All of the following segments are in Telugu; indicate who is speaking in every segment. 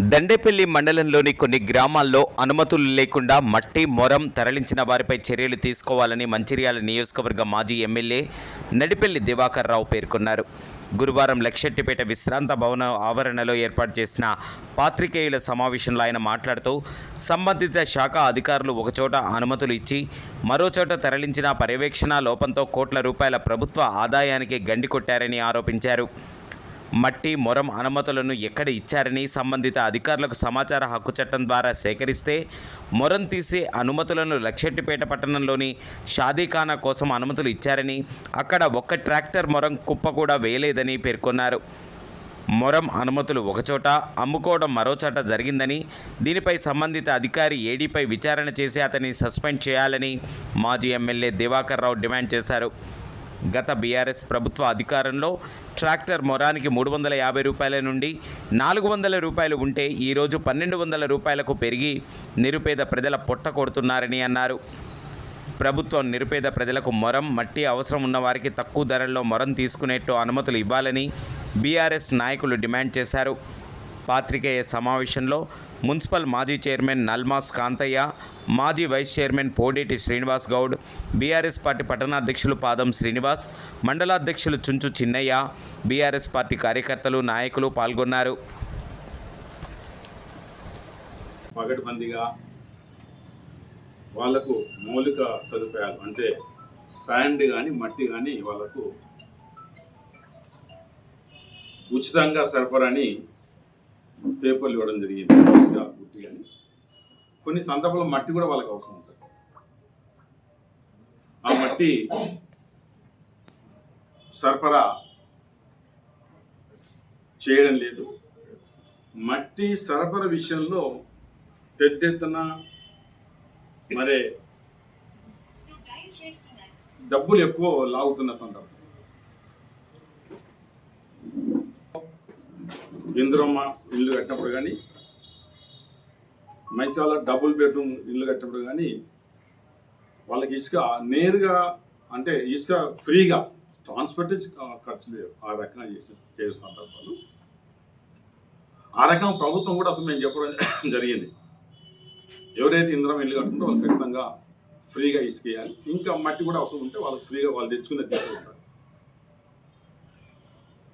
Speaker 1: దండేపల్లి మండలంలోని కొన్ని గ్రామాల్లో అనుమతులు లేకుండా మట్టి మొరం తరలించిన వారిపై చర్యలు తీసుకోవాలని మంచిర్యాల నియోజకవర్గ మాజీ ఎమ్మెల్యే నడిపెల్లి దివాకర్ రావు పేర్కొన్నారు. గురువారం లక్షెట్టిపేట విశ్రాంత భవన ఆవరణలో ఏర్పాటు చేసిన పాత్రికేయుల సమావేశంలో ఆయన మాట్లాడుతూ సంబంధిత శాఖ అధికారులు ఒకచోట అనుమతులు ఇచ్చి మరోచోట తరలించిన పర్యవేక్షణ లోపంతో కోట్ల రూపాయల ప్రభుత్వ ఆదాయానికి గండి కొట్టారని ఆరోపించారు. మట్టి మొరం అనుమతులను ఎక్కడ ఇచ్చారని సంబంధిత అధికారులకు సమాచార హక్కు చట్టం ద్వారా సేకరిస్తే మొరం తీసే అనుమతులను లక్షెట్టిపేట పట్టణంలోని షాదీఖానా కోసం అనుమతులు ఇచ్చారని అక్కడ ఒక్క ట్రాక్టర్ మొరం కుప్ప కూడా వేయలేదని పేర్కొన్నారు. మొరం అనుమతులు ఒకచోట అమ్ముకోవడం మరోచోట జరిగిందని దీనిపై సంబంధిత అధికారి ఏడీపై విచారణ చేసి అతన్ని సస్పెండ్ చేయాలని మాజీ ఎమ్మెల్యే దివాకర్ రావు డిమాండ్ చేశారు. గత బీఆర్ఎస్ ప్రభుత్వ అధికారంలో ట్రాక్టర్ మొరానికి మూడు వందల యాభై రూపాయల నుండి నాలుగు వందల రూపాయలు ఉంటే ఈరోజు పన్నెండు వందల రూపాయలకు పెరిగి నిరుపేద ప్రజల పొట్ట కొడుతున్నారని అన్నారు. ప్రభుత్వం నిరుపేద ప్రజలకు మొరం మట్టి అవసరం ఉన్న వారికి తక్కువ ధరల్లో మొరం తీసుకునేట్టు అనుమతులు ఇవ్వాలని బీఆర్ఎస్ నాయకులు డిమాండ్ చేశారు. పాత్రికేయ సమావేశంలో మున్సిపల్ మాజీ చైర్మన్ నల్మాస్ కాంతయ్య మాజీ vice chairman Podeti Srinivas Goud BRS party పట్టణాధ్యక్షులు Padam Srinivas మండలాధ్యక్షులు చుంచు చిన్నయ్య బీఆర్ఎస్ పార్టీ కార్యకర్తలు నాయకులు పాల్గొన్నారు.
Speaker 2: పగటిబందిగా వాళ్ళకు మౌలిక సదుపాయాలు అంటే శాండ్ కానీ మట్టి కానీ వాళ్ళకు ఉచితంగా సరఫరాని పేపర్లు ఇవ్వడం జరిగింది ఇసుక, గుట్టి కానీ. కొన్ని సందర్భాల్లో మట్టి కూడా వాళ్ళకి అవసరం ఉంటుంది. ఆ మట్టి సరఫరా చేయడం లేదు. మట్టి సరఫరా విషయంలో పెద్ద ఎత్తున మరే డబ్బులు ఎక్కువ లాగుతున్న సందర్భం. ఇందిరమ్మ ఇల్లు కట్టినప్పుడు కానీ మంచాల డబుల్ బెడ్రూమ్ ఇల్లు కట్టినప్పుడు కానీ వాళ్ళకి ఇసుక నేరుగా అంటే ఇసుక ఫ్రీగా ట్రాన్స్పోర్ట్ ఖర్చు లేదు ఆ రకంగా చేసే చేసే సందర్భాలు. ఆ రకం ప్రభుత్వం కూడా అసలు మేము చెప్పడం జరిగింది. ఎవరైతే ఇంద్రం ఇల్లు కట్టుకుంటే వాళ్ళు ఖచ్చితంగా ఫ్రీగా ఇసుకేయాలి ఇంకా మట్టి కూడా అవసరం ఉంటే వాళ్ళకి ఫ్రీగా వాళ్ళు తెచ్చుకునే తీసుకుంటారు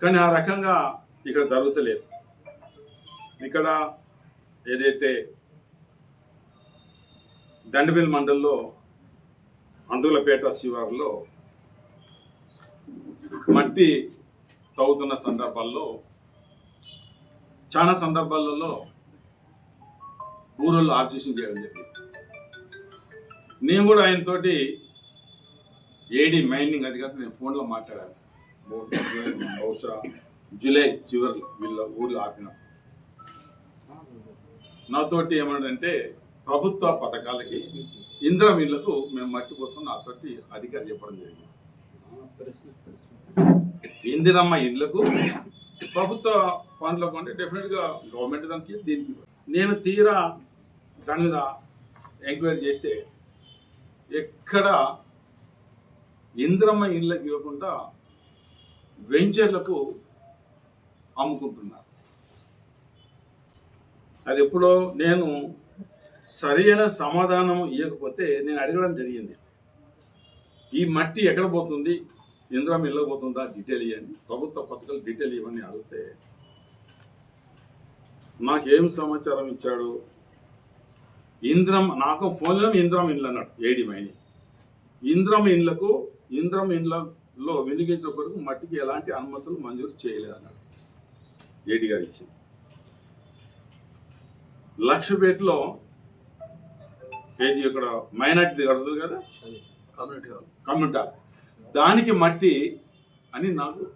Speaker 2: కానీ ఆ రకంగా ఇక్కడ జరుగుతలేదు ఇక్కడ ఏదైతే దండబిల్ మండల్లో అందులపేట శివారులో మట్టి తవ్వుతున్న సందర్భాల్లో చాలా సందర్భాలలో ఊరోళ్ళు ఆబ్జెక్షన్ చేయడం జరిగింది నేను కూడా ఆయనతోటి ఏడి మైనింగ్ అధికారి నేను ఫోన్లో మాట్లాడాను బహుశా జూలై చివరిలో వీళ్ళ ఊర్లో ఆపిన. నాతోటి ఏమన్నాడంటే ప్రభుత్వ పథకాలకి ఇంద్రం మేము మట్టి పోస్తాం నాతోటి అధికారి చెప్పడం జరిగింది. ఇందిరమ్మ ఇళ్ళకు ప్రభుత్వ పనులకు అంటే డెఫినెట్గా గవర్నమెంట్ దానికి దీనికి. నేను తీరా దాని మీద ఎంక్వైరీ చేస్తే ఎక్కడ ఇంద్రమ్మ ఇళ్ళకి ఇవ్వకుండా వెంచర్లకు అమ్ముకుంటున్నారు. అది ఎప్పుడో నేను సరైన సమాధానం ఇవ్వకపోతే నేను అడగడం జరిగింది. ఈ మట్టి ఎక్కడ పోతుంది? ఇంద్రం ఇళ్ళకి పోతుందా? డీటెయిల్ ఇవ్వండి. ప్రభుత్వ పథకాలు డీటెయిల్ ఇవ్వని అడిగితే నాకేం సమాచారం ఇచ్చాడు? ఇంద్రం నాకు ఫోన్లో ఇంద్రం ఇండ్లు అన్నాడు ఏడి మైని. ఇంద్రం ఇండ్లకు ఇంద్రం ఇండ్లలో వినియోగించే కొరకు మట్టికి ఎలాంటి అనుమతులు మంజూరు చేయలేదు అన్నాడు. ఏడి గారు ఇచ్చింది. లక్షపేటలో ఏది ఇక్కడ మైనార్టీ కడుతుంది కదా?
Speaker 3: Community hall.
Speaker 2: Community hall. దానికి మట్టి అని నాకు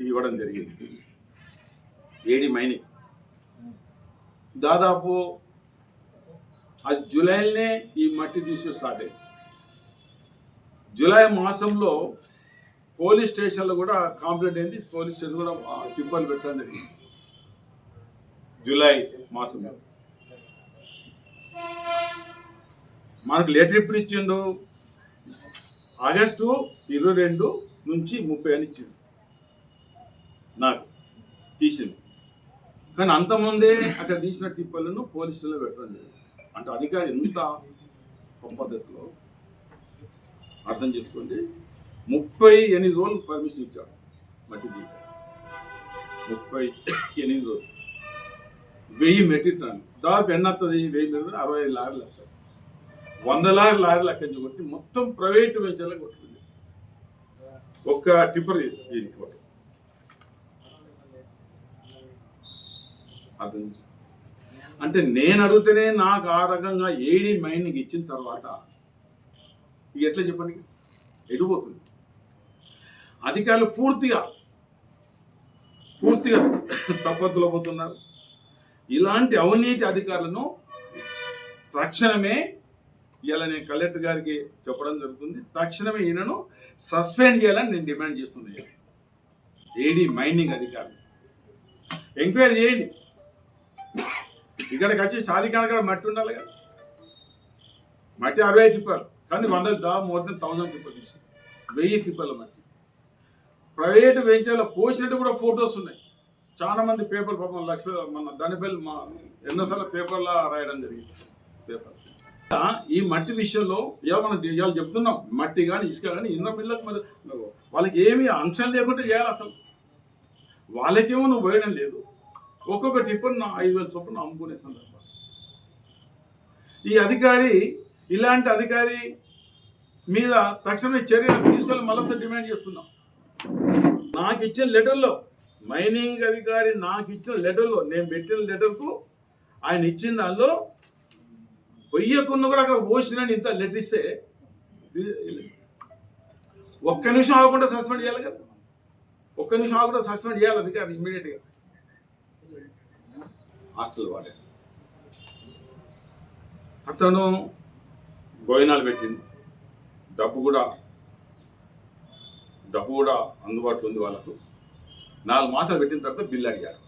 Speaker 2: ఇవ్వడం జరిగింది. ఏడి మైని. దాదాపు అది జూలైలోనే ఈ మట్టి తీసి స్టార్ట్ అయింది. జూలై మాసంలో పోలీస్ స్టేషన్లో కూడా కంప్లైంట్ అయింది. పోలీస్ స్టేషన్ కూడా ఆ, టిప్పర్లు పెట్టడం జరిగింది. జూలై మాసంలో. మనకు లెటర్ ఎప్పుడు ఇచ్చిండు? ఆగస్టు ఇరవై రెండు నుంచి ముప్పై అని ఇచ్చిండు. నాకు తీసింది కానీ అంతమందే అక్కడ తీసిన టిప్పలను పోలీసులో పెట్టడం అంటే అధికారి ఎంత పద్ధతిలో అర్థం చేసుకోండి. ముప్పై ఎనిమిది రోజులు పర్మిషన్ ఇచ్చాడు మట్టి ముప్పై ఎనిమిది రోజులు. వెయ్యి మెట్రిక్ టన్ను. దాదాపు ఎన్నత్తది వస్తుంది వెయ్యి మెట్రిక్ అరవై ఐదు లారీలు వస్తాయి. వంద లారీ లారీలు అక్కడి నుంచి కొట్టి మొత్తం ప్రైవేట్ వెంచర్లో కొట్టింది ఒక్క టిప్పర్ ఇది కొట్టి అర్థం అంటే నేను అడిగితేనే నాకు ఆ రకంగా ఏడీ మైండ్కి ఇచ్చిన తర్వాత ఇక ఎట్లా చెప్పండి? ఎడిపోతుంది అధికారులు పూర్తిగా పూర్తిగా తప్పత్తులు పోతున్నారు. ఇలాంటి అవినీతి అధికారులను తక్షణమే ఇలా నేను కలెక్టర్ గారికి చెప్పడం జరుగుతుంది. తక్షణమే ఈయనను సస్పెండ్ చేయాలని నేను డిమాండ్ చేస్తున్నాను ఏడీ మైనింగ్ అధికారులు. ఎంక్వైరీ చేయండి. ఇక్కడికి వచ్చి సాధికార కూడా మట్టి ఉండాలి కదా. మట్టి అరవై టిప్పర్లు. కానీ వందలు దా మోర్ దెన్ థౌసండ్ టిప్పర్లు తీసి. వెయ్యి టిప్పర్ల మట్టి. ప్రైవేట్ వెంచర్లో పోసినట్టు కూడా ఫొటోస్ ఉన్నాయి. చాలా మంది పేపర్ పాపం లక్ష మన దానిపల్లి మా ఎన్నోసార్లు పేపర్లో రాయడం జరిగింది. పేపర్. ఈ మట్టి విషయంలో ఇవాళ మనం ఇవాళ చెప్తున్నాం. మట్టి కానీ ఇసుక కానీ ఇన్న పిల్లలకు మరి వాళ్ళకి ఏమీ అంశం లేకుండా చేయాలి అసలు. వాళ్ళకేమో నువ్వు పోయడం లేదు. ఒక్కొక్క టిప్పర్ నా ఐదు వేల చొప్పున అమ్ముకునే సందర్భం. ఈ అధికారి ఇలాంటి అధికారి మీద తక్షణమే చర్యలు తీసుకొని మళ్ళీ డిమాండ్ చేస్తున్నాం. నాకు ఇచ్చిన లెటర్లో మైనింగ్ అధికారి నాకు ఇచ్చిన లెటర్లో నేను పెట్టిన లెటర్కు ఆయన ఇచ్చిన దానిలో పొయ్యకున్న కూడా అక్కడ పోసినని ఇంత లెటర్ ఇస్తే ఒక్క నిమిషం ఆగకుండా సస్పెండ్ చేయాలి కదా. ఒక్క నిమిషం ఆగకుండా సస్పెండ్ చేయాలి అధికారి ఇమ్మీడియట్గా. హాస్టల్ వాడే. అతను భోజనాలు పెట్టింది డబ్బు కూడా డబ్బు కూడా అందుబాటులో ఉంది వాళ్ళకు. నాలుగు మాసాలు పెట్టిన తర్వాత బిల్లు అడిగారు.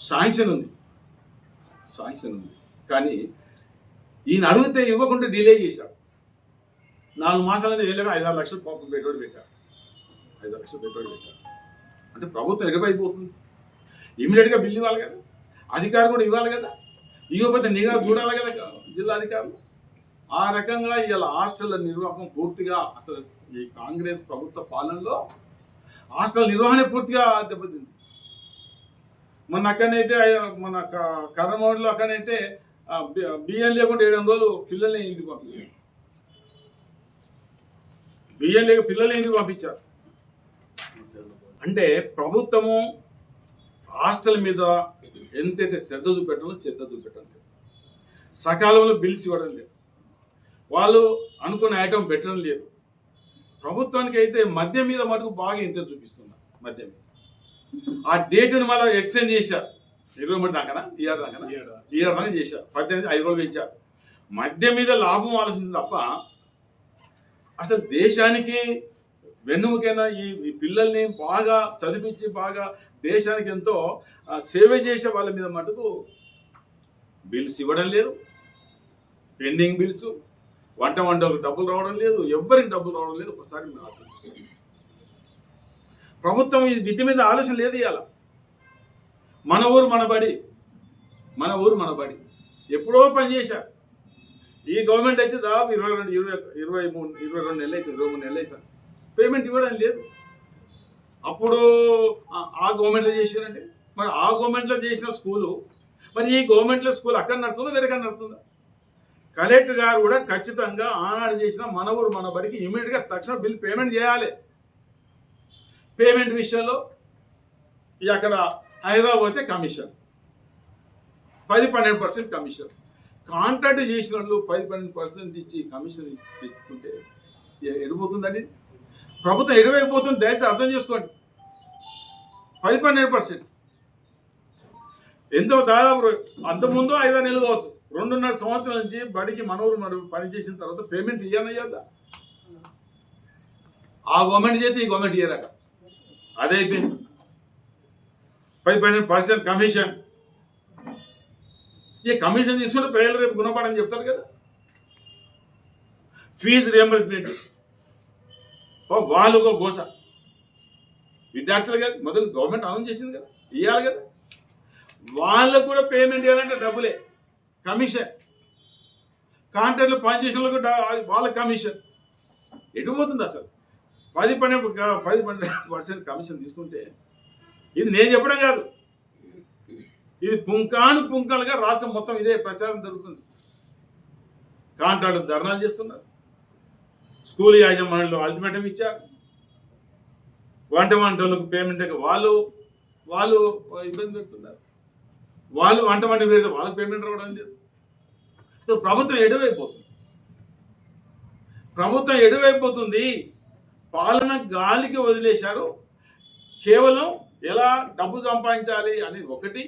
Speaker 2: శాంక్షన్ ఉంది. శాంక్షన్ ఉంది. కానీ ఈయన అడిగితే ఇవ్వకుండా డిలే చేశారు. నాలుగు మాసాలని వెళ్ళారు ఐదారు లక్షలు పాపం పెట్టుబడి పెట్టారు. ఐదారు లక్షలు పెట్టుబడి పెట్టారు. అంటే ప్రభుత్వం ఎడిపోయిపోతుంది ఇమీడియట్గా బిల్లు ఇవ్వాలి కదా? అధికారులు కూడా ఇవ్వాలి కదా? ఇవ్వకపోతే నిఘా చూడాలి కదా జిల్లా అధికారులు? ఆ రకంగా ఇలా హాస్టల్ నిర్వాహకం పూర్తిగా అసలు ఈ కాంగ్రెస్ ప్రభుత్వ పాలనలో హాస్టల్ నిర్వహణ పూర్తిగా దెబ్బతింది. మన అక్కడనైతే మన క- కర్రమౌడిలో అక్కడనైతే బియ్యం లేకుండా ఏడు రోజులు పిల్లల్ని ఇంటికి పంపించారు. బియ్యం లేక పిల్లల్ని ఇంటికి పంపించారు. అంటే ప్రభుత్వము హాస్టల్ మీద ఎంతైతే శ్రద్ధ చూపెట్టాలో శ్రద్ధ చూపెట్టడం లేదు. సకాలంలో బిల్స్ ఇవ్వడం లేదు. వాళ్ళు అనుకున్న ఐటమ్ పెట్టడం లేదు. ప్రభుత్వానికి అయితే మద్యం మీద మటుకు బాగా ఇంట్రెస్ట్ చూపిస్తున్నారు మద్యం మీద. ఆ డేట్ని మళ్ళీ ఎక్స్టెండ్ చేశారు ఇరవై మూడు దాకా ఇయర్ దాకా. ఇయర్ దాకా చేశారు పద్దెనిమిది ఐదు రోజులు పెంచారు. మద్యం మీద లాభం ఆలోచించింది తప్ప అసలు దేశానికి వెన్నుముకైనా ఈ ఈ పిల్లల్ని బాగా చదివించి బాగా దేశానికి ఎంతో సేవ చేసే వాళ్ళ మీద మటుకు బిల్స్ ఇవ్వడం లేదు. పెండింగ్ బిల్స్ వంట వంటలకు డబ్బులు రావడం లేదు ఎవ్వరికి డబ్బులు రావడం లేదు ఒకసారి మేము ప్రభుత్వం ఈ విద్య మీద ఆలోచన లేదు ఇవాళ. మన ఊరు మన బడి. మన ఊరు మన బడి. ఎప్పుడో పనిచేశారు ఈ గవర్నమెంట్ అయితే దాదాపు ఇరవై రెండు ఇరవై ఇరవై మూడు ఇరవై రెండు నెలలు అవుతుంది ఇరవై మూడు నెలలు అవుతుంది పేమెంట్ ఇవ్వడం లేదు. అప్పుడు ఆ- గవర్నమెంట్లో చేశారంటే మరి ఆ గవర్నమెంట్లో చేసిన స్కూలు మరి ఈ గవర్నమెంట్లో స్కూల్ అక్కడ నడుతుందా వేరే నడుతుందా కలెక్టర్ గారు కూడా ఖచ్చితంగా ఆనాడు చేసిన మన ఊరు మన బడికి ఇమీడియట్గా తక్షణ బిల్ పేమెంట్ చేయాలి. పేమెంట్ విషయంలో అక్కడ హైదరాబాద్ పోతే కమిషన్. పది పన్నెండు పర్సెంట్ కమిషన్. కాంట్రాక్ట్ చేసిన వాళ్ళు పది పన్నెండు పర్సెంట్ ఇచ్చి కమిషన్ తెచ్చుకుంటే ఎడిపోతుందండి? ప్రభుత్వం ఎడిపోతుంది దయచేసి అర్థం చేసుకోండి. పది పన్నెండు పర్సెంట్. ఎంతో దాదాపు అంతకుముందు ఐదో నెలలు కావచ్చు. రెండున్నర సంవత్సరాల నుంచి బడికి మనవరు మన పని చేసిన తర్వాత పేమెంట్ ఇయ్యనయ్యద్దా ఆ గవర్నమెంట్ చేస్తే ఈ గవర్నమెంట్ ఇయ్యరాక అదే అయిపోయింది. పది పన్నెండు పర్సెంట్ కమిషన్. ఈ కమిషన్ తీసుకుంటే ప్రజలు రేపు గుణపడని చెప్తారు కదా. ఫీజు రియంబర్స్మెంట్ వాళ్ళు ఒక గోస. విద్యార్థులు కదా మొదలు గవర్నమెంట్ అనౌన్స్ చేసింది కదా ఇవ్వాలి కదా. వాళ్ళకు కూడా పేమెంట్ చేయాలంటే డబ్బులే. కమిషన్. కాంట్రాక్ట్లు పనిచేసిన వాళ్ళకు వాళ్ళ కమిషన్. ఎటు పోతుంది అసలు? పది పన్నెండు పది పన్నెండు పర్సెంట్ కమిషన్ తీసుకుంటే ఇది నేను చెప్పడం కాదు. ఇది పుంకాను పుంకాలుగా రాష్ట్రం మొత్తం ఇదే ప్రచారం జరుగుతుంది. కాంట్రాక్టు ధర్నాలు చేస్తున్నారు. స్కూల్ యాజమాన్యంలో అల్టిమేటం ఇచ్చారు. వంట వంటలకు పేమెంట్ వాళ్ళు వాళ్ళు ఇబ్బంది పెడుతున్నారు. వాళ్ళు వంట వండి పెడితే వాళ్ళకి పేమెంట్ రావడం లేదు. సో ప్రభుత్వం ఎటువైపోతుంది? ప్రభుత్వం ఎటువైపోతుంది? పాలన గాలికి వదిలేశారు. కేవలం ఎలా డబ్బు సంపాదించాలి అనేది ఒకటి